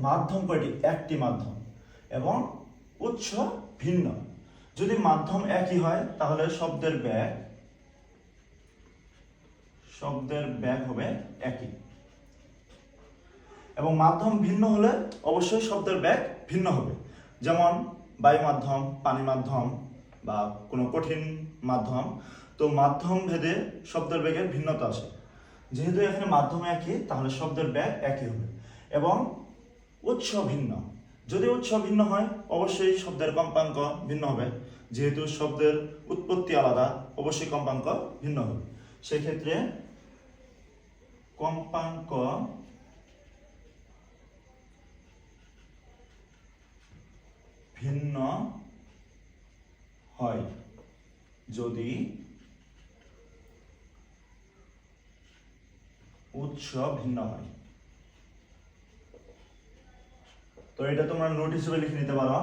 মাধ্যম কয়টি? একটি মাধ্যম। এবং উৎস ভিন্ন। যদি মাধ্যম একই হয়, তাহলে শব্দের ব্যাগ শব্দের ব্যাগ হবে একই। এবং মাধ্যম ভিন্ন হলে অবশ্যই শব্দের ব্যাগ ভিন্ন হবে। যেমন বায়ু মাধ্যম, পানি মাধ্যম বা কোনো কঠিন মাধ্যম। তো মাধ্যম ভেদে শব্দের ব্যাগের ভিন্নতা আছে যেহেতু এখানে মাধ্যম একই, তাহলে শব্দের ব্যাগ একই হবে। এবং উৎস ভিন্ন। যদি উৎস ভিন্ন হয়, অবশ্যই শব্দের কম্পাঙ্ক ভিন্ন হবে। যেহেতু শব্দের উৎপত্তি আলাদা, অবশ্যই কম্পাঙ্ক ভিন্ন হবে। সেক্ষেত্রে কম্পাঙ্ক ভিন্ন হয়। যদি উৎস ভিন্ন হয়। তো এটা তোমরা নোট হিসেবে লিখে নিতে পারো।